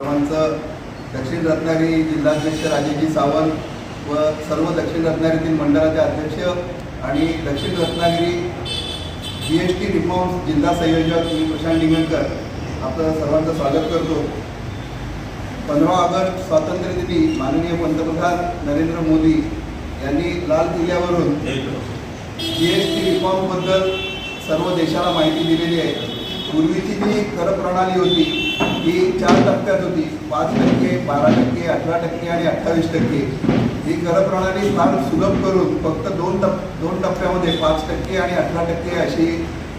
सर्वांचं दक्षिण रत्नागिरी जिल्हाध्यक्ष राजेजी सावंत व सर्व दक्षिण रत्नागिरीतील मंडळाचे अध्यक्ष आणि दक्षिण Ratnagiri G S T reform जिल्हा संयोजक मी प्रशांत निंगणकर आपलं सर्वांचं स्वागत करतो. पंधरा ऑगस्ट स्वातंत्र्यदिनी माननीय पंतप्रधान नरेंद्र मोदी यांनी लाल किल्ल्यावरून जी एस टी रिफॉर्मबद्दल सर्व देशाला माहिती दिलेली आहे. पूर्वीची जी कर प्रणाली होती ती चार टप्प्यात होती. पाच टक्के बारा टक्के अठरा टक्के आणि अठ्ठावीस टक्के. ही कर प्रणाली फार सुलभ करून फक्त दोन टप दोन टप्प्यामध्ये पाच टक्के आणि अठरा टक्के अशी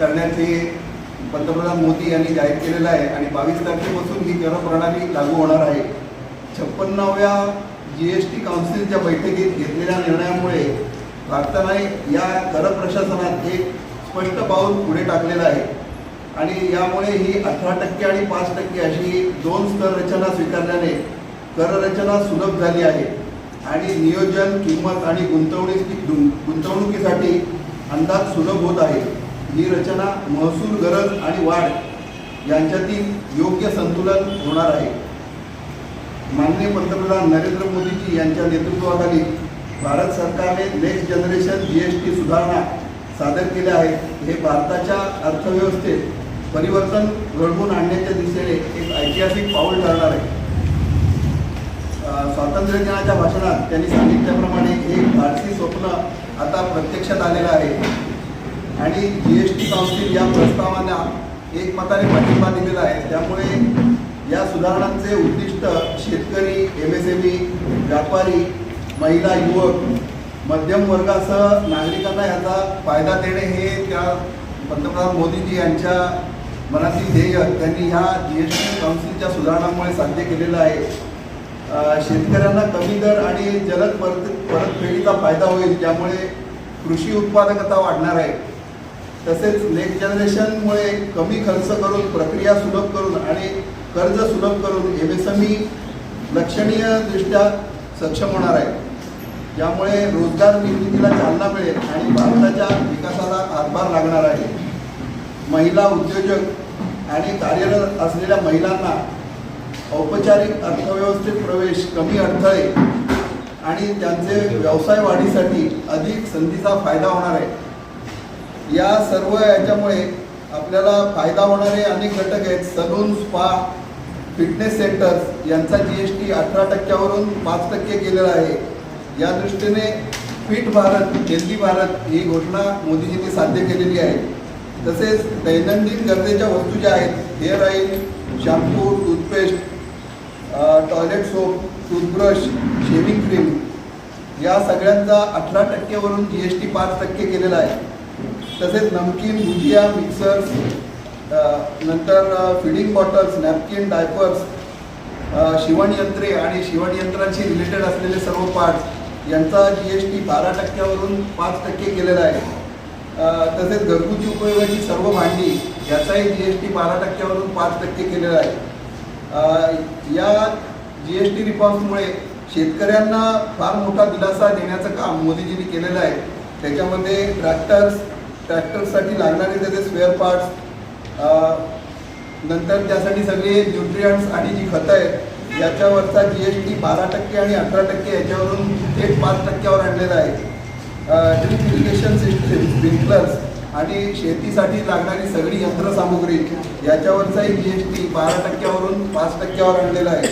करण्याचे पंतप्रधान मोदी यांनी जाहीर केलेलं आहे आणि बावीस तारखेपासून ही कर प्रणाली लागू होणार आहे. छप्पन्नाव्या जी एस टी काउन्सिलच्या बैठकीत घेतलेल्या निर्णयामुळे भारताने या कर प्रशासनात एक स्पष्ट पाऊल पुढे टाकलेलं आहे. आणि यामुळे ही अठरा टक्के आणि पाच टक्के अशी दोन स्तर रचना स्वीकारल्याने कररचना सुलभ झाली आहे. आणि नियोजन किंमत आणि गुंतवणुकी गुंतवणुकीसाठी अंदाज सुलभ होत आहे. ही रचना महसूल गरज आणि वाढ यांच्यातील योग्य संतुलन होणार आहे. माननीय पंतप्रधान नरेंद्र मोदीजी यांच्या नेतृत्वाखाली भारत सरकारने next generation G S T सुधारणा सादर केल्या आहेत. हे भारताच्या अर्थव्यवस्थेत परिवर्तन घडवून आणण्याच्या दिशेने एक ऐतिहासिक पाऊल ठरणार आहे. स्वातंत्र्य दिनाच्या भाषणात त्यांनी सांगितल्याप्रमाणे एक भारतीय स्वप्न आता प्रत्यक्षात आलेलं आहे. आणि जी एस टी काउन्सिल या प्रस्तावांना एकमताने पाठिंबा दिलेला आहे. त्यामुळे या सुधारणांचे उद्दिष्ट शेतकरी एम एस एम ई व्यापारी महिला युवक मध्यम वर्गासह नागरिकांना याचा फायदा देणे हे त्या पंतप्रधान मोदीजी यांच्या मनातील ध्येय त्यांनी ह्या जी एस टी काउन्सिलच्या सुधारणामुळे साध्य केलेलं आहे. शेतकऱ्यांना कमी दर आणि जलद परत परतफेडीचा फायदा होईल ज्यामुळे कृषी उत्पादकता वाढणार आहे. तसेच नेक्स्ट जनरेशनमुळे कमी खर्च करून प्रक्रिया सुलभ करून आणि कर्ज सुलभ करून एम एस एम ई लक्षणीयदृष्ट्या सक्षम होणार आहे. ज्यामुळे रोजगार निर्मितीला चालना मिळेल आणि भारताच्या विकासाला हातभार लागणार आहे. महिला उद्योजक आणि कार्यरत असलेल्या महिलांना औपचारिक अर्थव्यवस्थेत प्रवेश कमी अडथळे आणि त्यांचे व्यवसाय वाढीसाठी अधिक संधीचा फायदा होणार आहे. या सर्व याच्यामुळे आपल्याला फायदा होणारे अनेक घटक आहेत. सलून स्पा फिटनेस सेंटर्स यांचा जी एस टी अठरा टक्क्यावरून पाच टक्के केलेला आहे. या दृष्टीने फिट भारत हेल्दी भारत ही घोषणा मोदीजींनी साध्य केलेली आहे. तसेच दैनंदिन गरजेच्या वस्तू ज्या आहेत hair oil shampoo toothpaste toilet soap toothbrush shaving cream या सगळ्यांचा अठरा टक्केवरून जी एस टी पाच टक्के केलेला आहे. तसेच नमकीन भुजिया मिक्सर्स नंतर फिडिंग बॉटल्स नॅपकिन डायपर्स शिवणयंत्रे आणि शिवणयंत्रांशी रिलेटेड असलेले सर्व पार्ट्स यांचा जी एस टी बारा टक्क्यावरून पाच टक्के केलेला आहे. तसेच घरगुती उपयोगाची सर्व भांडी याचाही जी एस टी बारा टक्क्यावरून पाच टक्के केलेला आहे. या जी एस टी रिफॉर्म्समुळे शेतकऱ्यांना फार मोठा दिलासा देण्याचं काम मोदीजींनी केलेलं आहे. त्याच्यामध्ये ट्रॅक्टर्स ट्रॅक्टर्ससाठी लागणारे त्याचे स्पेअर पार्ट्स नंतर त्यासाठी सगळे न्यूट्रियंट्स आणि जी खतं आहेत याच्यावरचा जी एस टी बारा टक्के आणि अठरा टक्के याच्यावरून थेट पाच टक्क्यावर आणलेला आहे. ड्रिप इरिगेशन सिस्टीम स्प्रिंकलर्स आणि शेतीसाठी लागणारी सगळी यंत्रसामुग्री याच्यावरचाही जी एस टी बारा टक्क्यावरून पाच टक्क्यावर आणलेला आहे.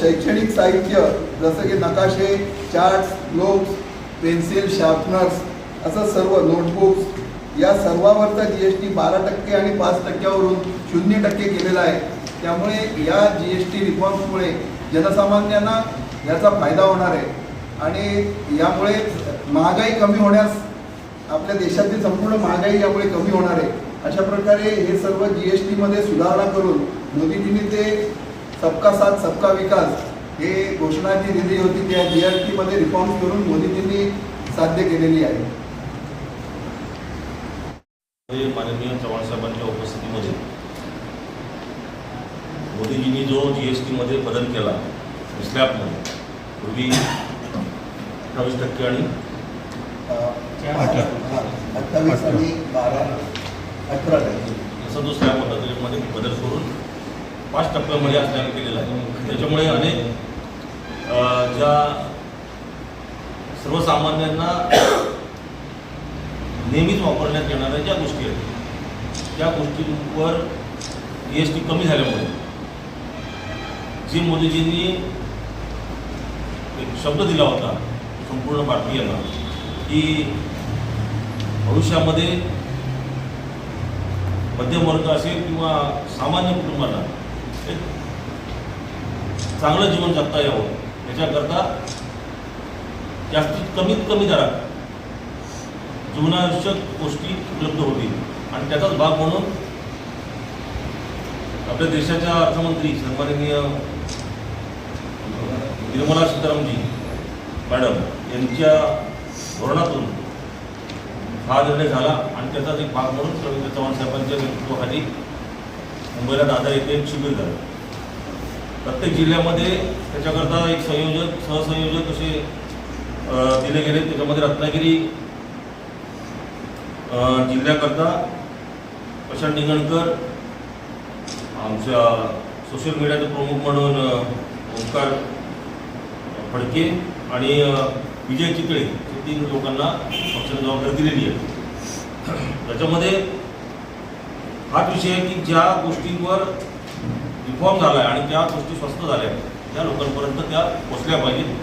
शैक्षणिक साहित्य जसं की नकाशे चार्ट्स ग्लोब्स पेन्सिल शार्पनर्स असं सर्व नोटबुक्स या सर्वावरचा जी एस टी बारा टक्के आणि पाच टक्क्यावरून शून्य टक्के केलेला आहे. त्यामुळे या जी एस टी रिफॉर्म्समुळे जनसामान्यांना याचा फायदा होणार आहे. आणि यामुळे महागाई कमी होण्यास आपल्या देशातील संपूर्ण महागाई यामुळे कमी होणार आहे. अशा प्रकारे हे सर्व जी एस टीमध्ये सुधारणा करून मोदीजींनी ते सबका साथ सबका विकास हे घोषणा जी दिली होती त्या जी एस टीमध्ये रिफॉर्म करून मोदीजींनी साध्य केलेली आहे. माननीय चव्हाण साहेबांच्या उपस्थितीमध्ये मोदीजींनी जो जी एस टीमध्ये बदल केला स्लॅबमध्ये पूर्वी अठ्ठावीस टक्के आणि अठ्ठावीस आणि बारा अठरा टक्के. असा होता त्याच्यामध्ये बदल करून पाच टप्प्यामध्ये असल्याने केलेलं आहे. त्याच्यामुळे अनेक अ, ज्या सर्वसामान्यांना नेहमीच वापरण्यात येणाऱ्या ज्या गोष्टी आहेत त्या गोष्टींवर जी एस टी कमी झाल्यामुळे जी मोदीजींनी एक शब्द दिला होता संपूर्ण भारतीयांना की भविष्यामध्ये मध्यम वर्ग असेल किंवा सामान्य कुटुंबांना एक चांगलं जीवन जगता यावं. याच्याकरता जास्तीत कमीत कमी दरात जीवनावश्यक गोष्टी उपलब्ध होतील. आणि त्याचाच भाग म्हणून आपल्या देशाच्या अर्थमंत्री सन्माननीय निर्मला सीतारामजी मॅडम यांच्या धोरणातून हा निर्णय झाला आणि त्याचाच एक भाग म्हणून रवींद्र चव्हाण साहेबांच्या नेतृत्वाखाली मुंबईला दादा येथे एक शिबिर झालं. प्रत्येक जिल्ह्यामध्ये त्याच्याकरता एक संयोजक सहसंयोजक असे दिले गेले. त्याच्यामध्ये रत्नागिरी जिल्ह्याकरता प्रशांत निंगणकर आमच्या सोशल मीडियाचे प्रमुख म्हणून ओंकार फडके आणि विजय चिकळे हे तीन लोकांना पक्षाने जबाबदारी दिलेली आहे. त्याच्यामध्ये हाच विषय आहे की ज्या गोष्टींवर रिफॉर्म झाला आहे आणि ज्या गोष्टी स्वस्त झाल्या आहेत त्या लोकांपर्यंत त्या पोचल्या पाहिजेत.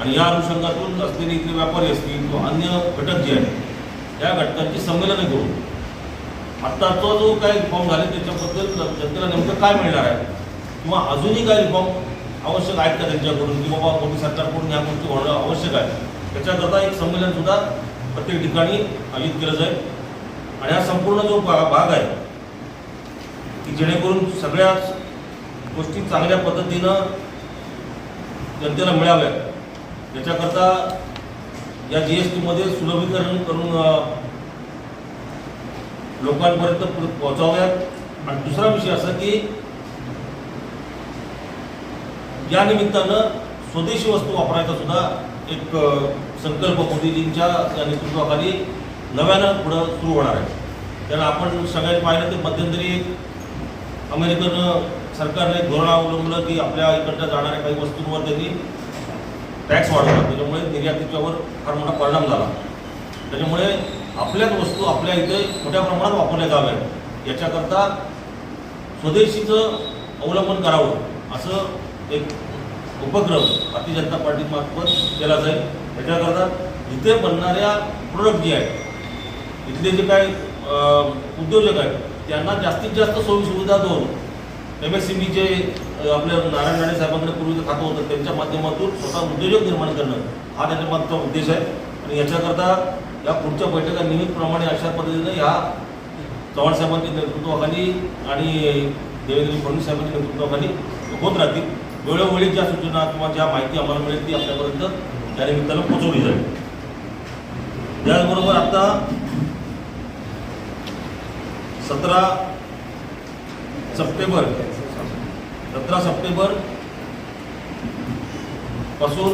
आणि या अनुषंगातून असलेले इथले व्यापारी असतील किंवा अन्य घटक जे आहेत त्या घटकांची संमेलनं करून आत्ताचा जो काय रिफॉर्म झाले त्याच्याबद्दल जनतेला नेमकं काय मिळणार आहे? किंवा अजूनही काय रिफॉर्म आवश्यक आहेत का त्यांच्याकडून की बाबा मोदी सरकारकडून ह्या गोष्टी होणं आवश्यक आहे. त्याच्याकरता एक संमेलन सुद्धा प्रत्येक ठिकाणी आयोजित केलं जाईल. आणि हा संपूर्ण जो भाग आहे की जेणेकरून सगळ्याच गोष्टी चांगल्या पद्धतीनं जनतेला मिळाव्यात याच्याकरता या जी एस टीमध्ये सुलभीकरण करून लोकांपर्यंत पोहोचाव्यात. आणि दुसरा विषय असा की या निमित्तानं स्वदेशी वस्तू वापरायचा सुद्धा एक संकल्प मोदीजींच्या या नेतृत्वाखाली नव्यानं पुढं सुरू होणार आहे. कारण आपण सगळ्यांनी पाहिलं ते मध्यंतरी अमेरिकन सरकारने धोरण अवलंबलं की आपल्या इकडच्या जाणाऱ्या काही वस्तूंवर त्यांनी टॅक्स वाढवला. त्याच्यामुळे निर्यातीच्यावर फार मोठा परिणाम झाला. त्याच्यामुळे आपल्याच वस्तू आपल्या इथे मोठ्या प्रमाणात वापरल्या जाव्यात. याच्याकरता स्वदेशीचं अवलंबन करावं असं एक उपक्रम भारतीय जनता पार्टीमार्फत केला जाईल. याच्याकरता इथे बनणाऱ्या प्रोडक्ट जे आहेत इथले जे काय उद्योजक आहेत त्यांना जास्तीत जास्त सोयीसुविधा देऊन एम एस सी बीचे आपल्या नारायण राणे साहेबांकडे पूर्वी खातं होतं त्यांच्या माध्यमातून स्वतः उद्योजक निर्माण करणं हा त्याच्या मागचा उद्देश आहे. आणि याच्याकरता या पुढच्या बैठका नियमितप्रमाणे अशा पद्धतीनं ह्या चव्हाण साहेबांच्या नेतृत्वाखाली आणि देवेंद्र फडणवीस साहेबांच्या नेतृत्वाखाली होत राहतील. वेळोवेळी ज्या सूचना किंवा ज्या माहिती आम्हाला मिळेल ती आपल्यापर्यंत त्या निमित्तानं पोहोचवली जाईल. त्याचबरोबर आता सतरा सप्टेंबर सतरा सप्टेंबरपासून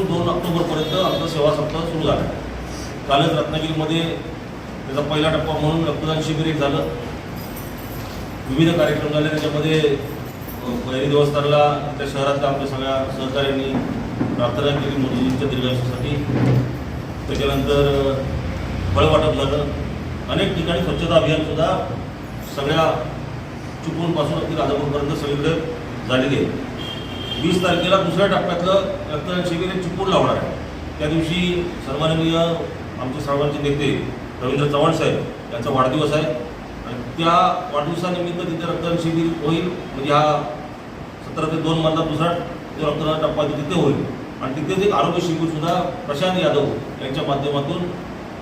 दोन ऑक्टोबरपर्यंत आमचं सेवा सप्ताह सुरू झाला. कालच रत्नागिरीमध्ये त्याचा पहिला टप्पा म्हणून रक्तदान शिबिर एक झालं. विविध कार्यक्रम झाले त्याच्यामध्ये पुणेरी देवस्थानला त्या शहरातल्या आमच्या सगळ्या सहकाऱ्यांनी प्रार्थना केली मोदीजींच्या दीर्घायुष्यासाठी. त्याच्यानंतर फळ वाटप झालं. अनेक ठिकाणी स्वच्छता अभियानसुद्धा सगळ्या चुकूनपासून अगदी राजापूरपर्यंत सगळीकडे झालेली आहे. वीस तारखेला दुसऱ्या टप्प्यातलं रक्तदान शिबिर हे चुकून लावणार आहे. त्या दिवशी सन्माननीय आमचे सर्वांचे नेते रवींद्र चव्हाण साहेब यांचा वाढदिवस आहे. आणि त्या वाढदिवसानिमित्त तिथे रक्तदान शिबिर होईल. म्हणजे हा सतरा ते दोन मधला दुसरा जो रक्तदान टप्पा आहे तिथे होईल. आणि तिथेच एक आरोग्य शिबिर सुद्धा प्रशांत यादव यांच्या माध्यमातून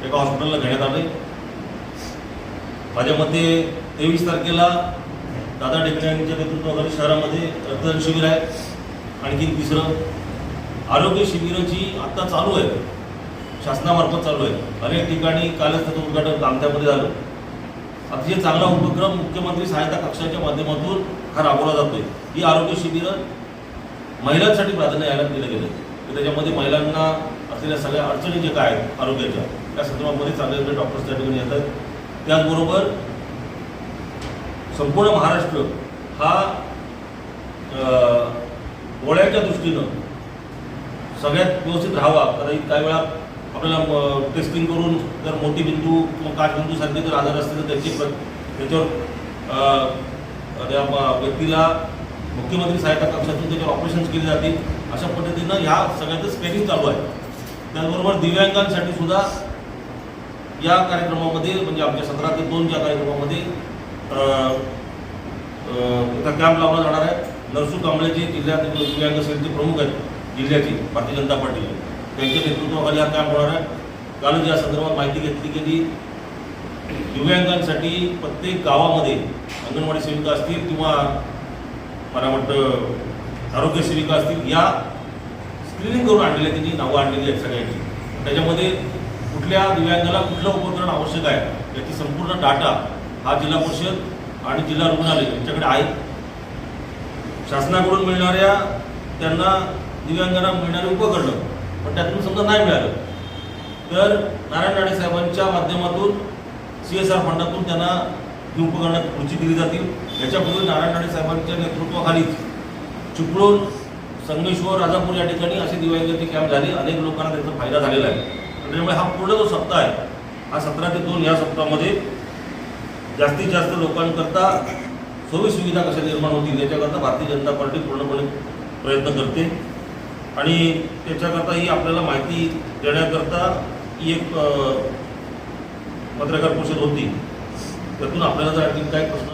एका हॉस्पिटलला घेण्यात आले माझ्या मते तेवीस तारखेला दादा ढेकणे यांच्या नेतृत्वाखाली शहरामध्ये रक्तदान शिबिर आहे. आणखी तिसरं आरोग्य शिबिरं जी आत्ता चालू आहे. शासनामार्फत चालू आहे. अनेक ठिकाणी कालच त्याचं उद्घाटन कामत्यामध्ये झालं. अतिशय चांगला उपक्रम मुख्यमंत्री सहायता कक्षाच्या माध्यमातून हा राबवला जातोय. ही आरोग्य शिबिरं महिलांसाठी प्राधान्य यायला दिलं गेलं की त्याच्यामध्ये महिलांना असलेल्या सगळ्या अडचणी जे काय आहेत आरोग्याच्या त्या संदर्भामध्ये चांगले चांगले डॉक्टर्स त्या ठिकाणी येतात. त्याचबरोबर संपूर्ण महाराष्ट्र हा गोळ्याच्या दृष्टीनं सगळ्यात व्यवस्थित राहावा. कारण काही वेळा आपल्याला टेस्टिंग करून जर मोठी बिंदू किंवा बिंदू बिंदूसारखे जर आजार असतील तर त्याची त्याच्यावर त्या व्यक्तीला मुख्यमंत्री सहायता कक्षातून त्याच्यावर ऑपरेशन्स केली जातील अशा पद्धतीनं ह्या सगळ्याचं स्कॅनिंग चालू आहे. त्याचबरोबर दिव्यांगांसाठी सुद्धा या कार्यक्रमामध्ये म्हणजे आमच्या सतरा ते दोनच्या कार्यक्रमामध्ये कॅम्प लावला जाणार आहे. नरसू कांबळे जे जिल्ह्यात दिव्यांग सेलचे प्रमुख आहेत जिल्ह्याची भारतीय जनता पार्टीचे. त्यांच्या नेतृत्वाखाली हा कॅम्प होणार आहे. कालच या संदर्भात माहिती घेतली गेली. दिव्यांगांसाठी प्रत्येक गावामध्ये अंगणवाडी सेविका असतील किंवा मला वाटतं आरोग्य सेविका असतील या स्क्रीनिंग करून आणलेल्या त्यांनी नावं आणलेली आहेत सगळ्यांची. त्याच्यामध्ये कुठल्या दिव्यांगाला कुठलं उपकरण आवश्यक आहे याची संपूर्ण डाटा हा जिल्हा परिषद आणि जिल्हा रुग्णालय यांच्याकडे आहे. शासनाकडून मिळणाऱ्या त्यांना दिव्यांगांना मिळणारी उपकरणं पण त्यातून समजा नाही मिळालं तर नारायण राणे साहेबांच्या माध्यमातून सी एस आर फंडातून त्यांना ही उपकरणं पुढची दिली जातील. याच्यापूर्वी नारायण राणे साहेबांच्या नेतृत्वाखालीच चिपळूण संगमेश्वर राजापूर या ठिकाणी असे दिव्यांगाचे कॅम्प झाले. अनेक लोकांना त्याचा फायदा झालेला आहे. त्याच्यामुळे हा पूर्ण जो सप्ताह आहे हा सतरा ते दोन या सप्ताहामध्ये जास्तीत जास्त लोकांकरता सोयी सुविधा कशा निर्माण होतील याच्याकरता भारतीय जनता पार्टी पूर्णपणे प्रयत्न करते. आणि त्याच्याकरता ही आपल्याला माहिती देण्याकरता ही एक पत्रकार परिषद होती. त्यातून आपल्याला जर आणखी काय प्रश्न